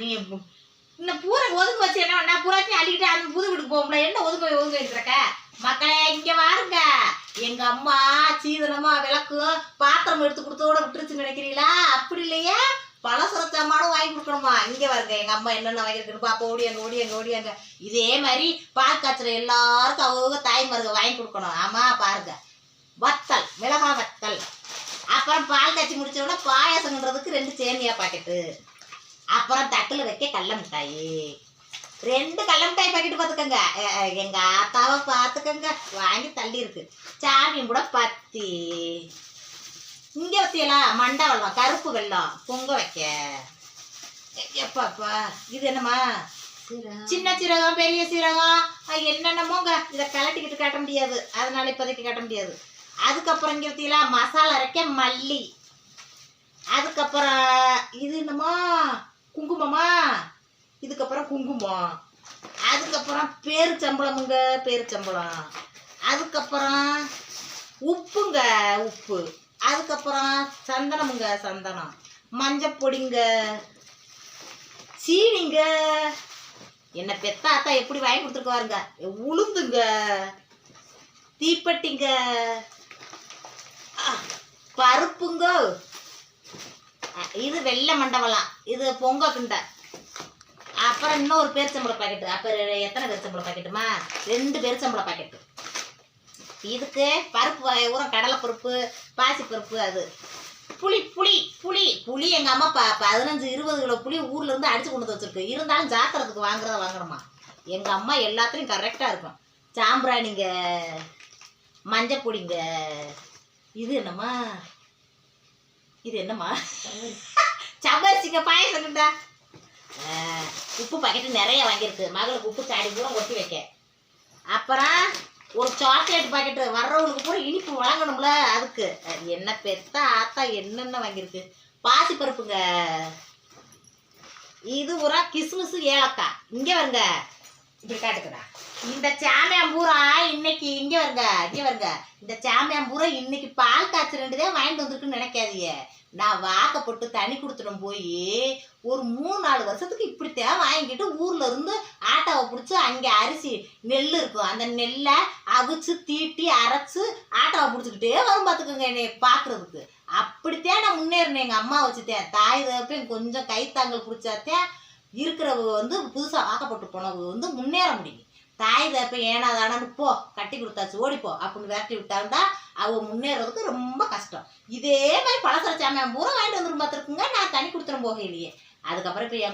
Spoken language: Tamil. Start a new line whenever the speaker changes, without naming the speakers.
நீ இந்த பூரை ஒதுக்கு வச்சு என்ன பண்ண? பூராத்தையும் அள்ளிக்கிட்டு அந்த புது வீட்டுக்கு போகும்ல. என்ன ஒதுக்க ஒதுக்க இருக்கிறக்க மக்களே இங்க வாருங்க. எங்க அம்மா சீதனமா விளக்கும் பாத்திரம் எடுத்து கொடுத்தோட விட்டுருச்சுன்னு நினைக்கிறீங்களா? அப்படி இல்லையா. பலசர சாமானும் வாங்கி கொடுக்கணுமா? இங்க வருங்க. எங்க அம்மா என்னென்ன வாங்கியிருக்குன்னு பாப்பா ஓடியாங்க ஓடியாங்க ஓடியாங்க இதே மாதிரி பால் காய்ச்சல எல்லாருக்கும் அவங்க தாய்மார்க வாங்கி கொடுக்கணும். ஆமா பாருங்க. வத்தல் மிளகா வத்தல். அப்புறம் பால் காய்ச்சி முடிச்ச உடனே பாயாசம்ன்றதுக்கு ரெண்டு சேமியா பாக்கெட்டு. அப்புறம் தட்டில் வைக்க கடல மிட்டாயி. ரெண்டு கடல மிட்டாய் பாக்கெட்டு பார்த்துக்கோங்க அஹ் அஹ் எங்க ஆத்தாவை பார்த்துக்கோங்க வாங்கி தள்ளி இருக்கு. சாமியும் கூட பத்தி. இங்க வத்தியலாம் மண்டை வெள்ளம் கருப்பு வெள்ளம் பொங்க வைக்க. எப்பாப்பா இது என்னம்மா? சின்ன சீரகம் பெரிய சீரகம் என்னென்னமோங்க இதை கலட்டிக்கிட்டு காட்ட முடியாது. அதனால இப்போதைக்கு காட்ட முடியாது. அதுக்கப்புறம் இங்கே வத்தீங்களா மசாலா அரைக்க மல்லி. அதுக்கப்புறம் இது என்னமோ குங்குமமா? இதுக்கப்புறம் குங்குமம். அதுக்கப்புறம் பேருச்சம்பளமுங்க பேருச்சம்பளம் அதுக்கப்புறம் உப்புங்க உப்பு. அதுக்கப்புறம் சந்தனமுங்க சந்தனம். மஞ்சள் பொடிங்க. சீனிங்க. என்ன பெத்த அத்தா எப்படி வாங்கி கொடுத்துருக்காருங்க உளுந்துங்க. தீப்பெட்டிங்க. ஆ, பருப்புங்க. இது வெள்ளை மண்டபலாம் இது பொங்க கிண்டை. அப்புறம் இன்னொரு பேரிச்சம்பளம் பாக்கெட்டு. அப்போ எத்தனை பேரிச்சம்பளம் பாக்கெட்டுமா? ரெண்டு பேரிச்சம்பளம் பாக்கெட்டு. இதுக்கு பருப்பு வகை ஊரம் கடலைப்பருப்பு பாசிப்பருப்பு அது. புளி புளி புளி. புளி எங்கள் அம்மா ப பதினஞ்சு இருபது கிலோ புளி ஊர்லேருந்து அடித்து கொண்டு வந்து வச்சிருக்கு. இருந்தாலும் ஜாத்திரத்துக்கு வாங்குறத வாங்குறோமா எங்கள் அம்மா எல்லாத்துலேயும் கரெக்டாக இருக்கும். சாம்பிராணிங்க மஞ்சள் பொடிங்க இது என்னம்மா? இது என்னம்மா? சம்பரிசிங்க பாயசம்டா. உப்பு பாக்கெட்டு நிறைய வாங்கியிருக்கு. மகளுக்கு உப்பு சாடி பூரா ஒட்டி வைக்க. அப்புறம் ஒரு சாக்லேட் பாக்கெட்டு வர்றவங்களுக்கு பூரா இனிப்பு வழங்கணும்ல அதுக்கு. அது என்ன பெத்த ஆத்தா என்னென்ன வாங்கியிருக்கு? பாசி பருப்புங்க இது பூரா கிஸ்மிஸ் ஏலக்காய். இங்கே வருங்க. இப்படி காட்டுக்குறா இந்த சாமியான் பூரா இன்னைக்கு இங்கே வருங்க இங்கே வருங்க. இந்த சாமியான் பூரா இன்னைக்கு பால் காய்ச்சி ரெண்டு தான் வாங்கிட்டு வந்திருக்குன்னு நினைக்காதீங்க. நான் வாக்கப்பட்டு தண்ணி கொடுத்துடும் போய் ஒரு மூணு நாலு வருஷத்துக்கு இப்படித்தான் வாங்கிட்டு ஊர்ல இருந்து ஆட்டாவை பிடிச்சி அங்கே அரிசி நெல் இருக்கும். அந்த நெல்லை அவிச்சு தீட்டி அரைச்சு ஆட்டாவை பிடிச்சிக்கிட்டே வரும் பார்த்துக்கோங்க என்னை பார்க்குறதுக்கு அப்படித்தான் நான் முன்னேறினேன். எங்கள் அம்மா வச்சுட்டேன். தாய் தகப்பையும் கொஞ்சம் கைத்தாங்கல் பிடிச்சாத்தான் இருக்கிறவ வந்து புதுசாக வாக்கப்பட்டு போனவங்க வந்து முன்னேற முடியும். தாய் தகப்ப ஏனாதானு போ கட்டி கொடுத்தாச்சு ஓடிப்போ அப்படின்னு விரட்டி விட்டாருந்தா அவ முன்னேறதுக்கு ரொம்ப கஷ்டம். இதே மாதிரி பலசர சாமியான் பூரா வாங்கிட்டு வந்துரும் பார்த்துருக்குங்க நான் தனி கொடுத்துரும் போகையிலேயே. அதுக்கப்புறம் இப்போ